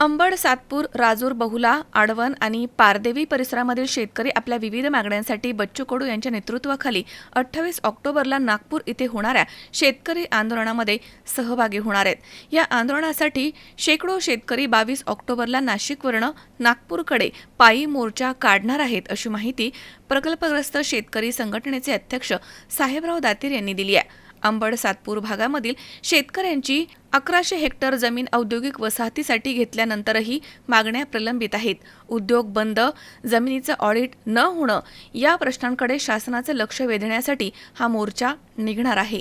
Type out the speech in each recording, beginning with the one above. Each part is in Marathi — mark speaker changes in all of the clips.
Speaker 1: अंबड सातपूर राजूर बहुला आडवण आणि पारदेवी परिसरामधील शेतकरी आपल्या विविध मागण्यांसाठी बच्चू कडू यांच्या नेतृत्वाखाली अठ्ठावीस ऑक्टोबरला नागपूर इथे होणाऱ्या शेतकरी आंदोलनामध्ये सहभागी होणार आहेत. या आंदोलनासाठी शेकडो शेतकरी बावीस ऑक्टोबरला नाशिकवरनं नागपूरकडे पायी मोर्चा काढणार आहेत अशी माहिती प्रकल्पग्रस्त शेतकरी संघटनेचे अध्यक्ष साहेबराव दातीर यांनी दिली आहे. अंबड सातपूर भागामधील शेतकऱ्यांची अकराशे हेक्टर जमीन औद्योगिक वसाहतीसाठी घेतल्यानंतरही मागण्या प्रलंबित आहेत. उद्योग बंद जमिनीचं ऑडिट न होणं या प्रश्नांकडे शासनाचं लक्ष वेधण्यासाठी हा मोर्चा निघणार आहे.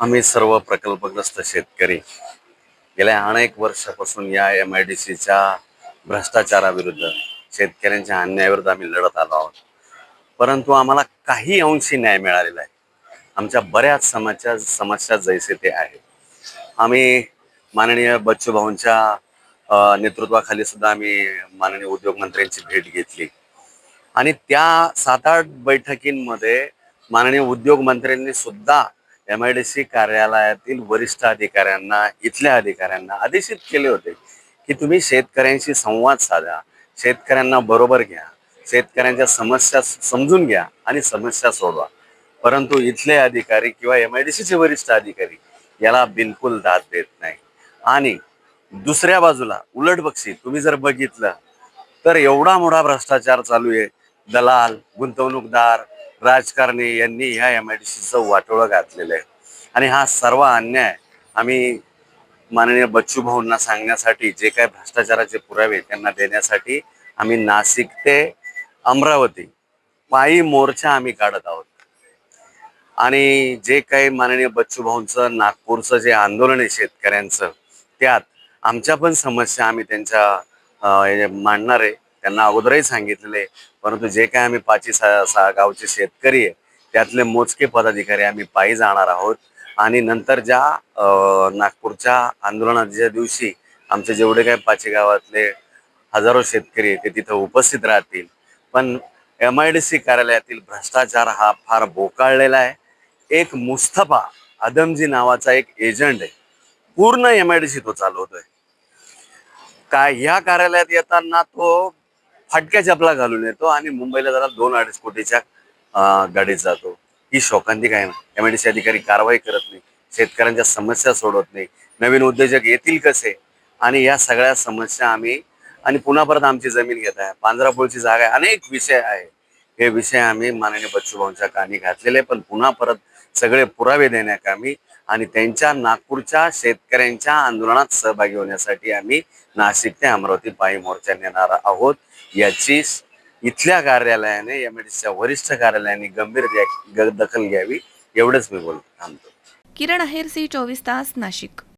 Speaker 2: आम्ही सर्व प्रकल्पग्रस्त शेतकरी गेल्या अनेक वर्षापासून या एम आय डी सीच्या भ्रष्टाचाराविरुद्ध शेतकऱ्यांच्या अन्यायाविरुद्ध आम्ही लढत आलो आहोत. परंतु आम्हाला काही अंशी न्याय मिळालेला आहे. आमच्या बऱ्याच समस्या समस्या जैसे ते आहेत. आम्ही माननीय बच्चू भाऊंच्या नेतृत्वाखाली सुद्धा आम्ही माननीय उद्योगमंत्र्यांची भेट घेतली. आणि त्या सात आठ बैठकींमध्ये माननीय उद्योग मंत्र्यांनी सुद्धा एम आय डी सी कार्यालयातील वरिष्ठ अधिकाऱ्यांना इथल्या अधिकाऱ्यांना आदेशित केले होते की तुम्ही शेतकऱ्यांशी संवाद साधा शेतकऱ्यांना बरोबर घ्या शेतकऱ्यांच्या समस्या समजून घ्या आणि समस्या सोडवा. परंतु इथले अधिकारी किंवा एम आय डी सीचे वरिष्ठ अधिकारी याला बिलकुल दाद देत नाही. आणि दुसऱ्या बाजूला उलट बक्षी तुम्ही जर बघितलं तर एवढा मोठा भ्रष्टाचार चालू आहे. दलाल गुंतवणूकदार राजकारणी यांनी ह्या एम आय डी सीचं वाटोळं घातलेलं आहे. आणि हा सर्व अन्याय आम्ही माननीय बच्चू भाऊंना सांगण्यासाठी जे काही भ्रष्टाचाराचे पुरावे त्यांना देण्यासाठी आम्ही नाशिक ते अमरावती पायी मोर्चा आम्ही काढत आहोत. आणि जे काही माननीय बच्चू भाऊंचं नागपूरचं जे आंदोलन आहे शेतकऱ्यांचं त्यात आमच्या पण समस्या आम्ही त्यांच्या मांडणार आहे. त्यांना अगोदरही सांगितलेले परंतु जे काही आम्ही पाची सा सहा गावचे शेतकरी आहे त्यातले मोजके पदाधिकारी आम्ही पायी जाणार आहोत. आणि नंतर ज्या नागपूरच्या आंदोलनाच्या दिवशी आमचे जेवढे काही पाची गावातले हजारो शेतकरी आहे ते तिथं उपस्थित राहतील. पण एम आय डी सी कार्यालयातील भ्रष्टाचार हा फार बोकाळलेला आहे. एक मुस्तफा आदमजी नावाचा एक एजंट आहे. पूर्ण एम आय डी सी तो चालवतोय. काय ह्या कार्यालयात येताना तो फाटक्या चपला घालून येतो आणि मुंबईला जरा दोन अडीच कोटीच्या गाडीत जातो. ही शोकांती काय? एम आय डी सी अधिकारी कारवाई करत नाही. शेतकऱ्यांच्या समस्या सोडवत नाही. नवीन उद्योजक येतील कसे? आणि या सगळ्या समस्या आम्ही आणि पुन्हा परत आमची जमीन घेत आहे. पांजरापोळची जागा आहे. अनेक विषय आहे. हे विषय आम्ही माननीय बच्चूभाऊंच्या कानी घातलेले पण पुन्हा परत सगळे पुरावे देण्याकामी आणि त्यांच्या नागपूरच्या शेतकऱ्यांच्या आंदोलनात सहभागी होण्यासाठी आम्ही नाशिक ते अमरावती पायी मोर्चा नेणार आहोत. याची इथल्या कार्यालयाने एम वरिष्ठ कार्यालयाने गंभीर दखल घ्यावी. एवढंच मी बोलतो. थांबतो.
Speaker 1: किरण आहेर सी चोवीस तास नाशिक.